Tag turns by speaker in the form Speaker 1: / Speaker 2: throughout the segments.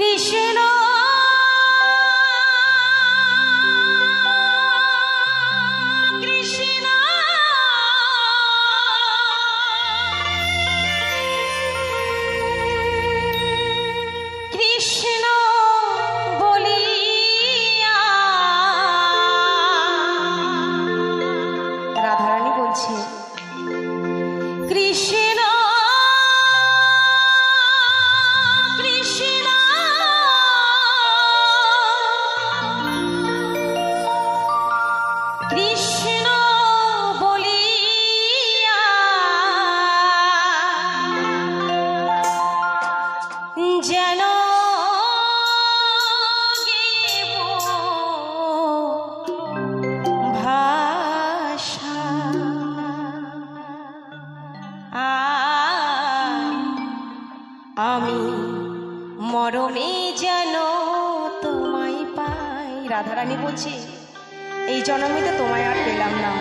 Speaker 1: কৃষ্ণ যেন ভাষা। আমি মরণে যেন তোমায় পাই। রাধারানী বলছে, এই জন্মে তো তোমায় আর পেলাম না।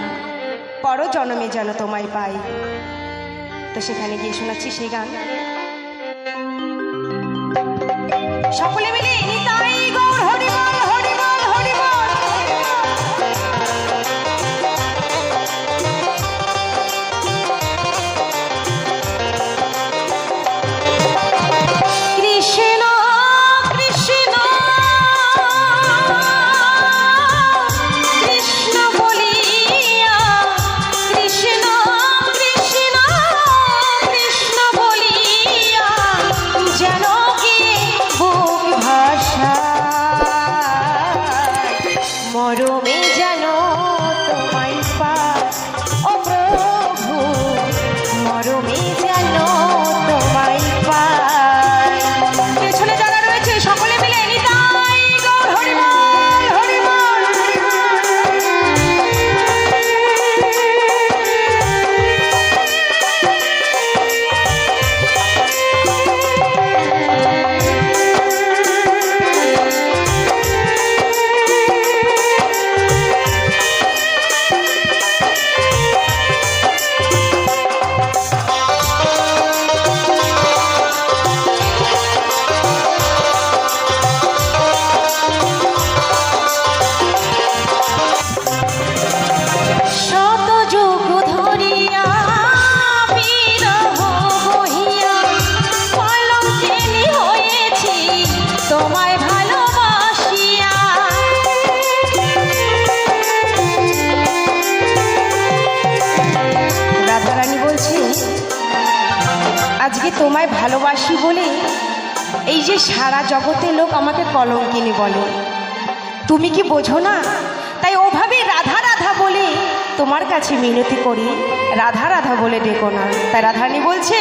Speaker 1: পর জন্মে যেন তোমায় পাই। তো সেখানে গিয়ে শোনাচ্ছি সেই গান। সকলে মিলে তোমায় ভালোবাসি বলে এই যে সারা জগতে লোক আমাকে কলঙ্কিনী বলে। তুমি কি বোঝো না? তাই ওভাবে রাধা রাধা বলে তোমার কাছে মিনতি করি। রাধা রাধা বলে ডেকো না। তাই রাধারানী বলছে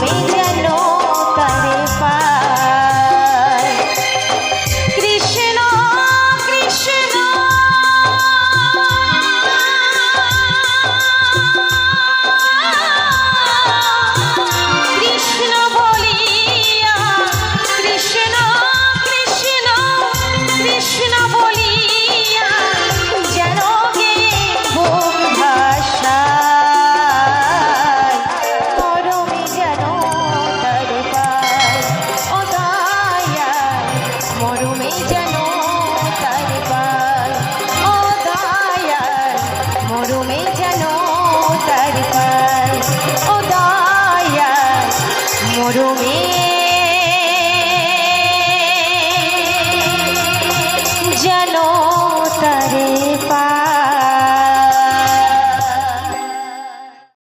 Speaker 1: 每天 যেন তার পায় ও দয়াল মরমে যেন তার পায় ও দয়াল মরমে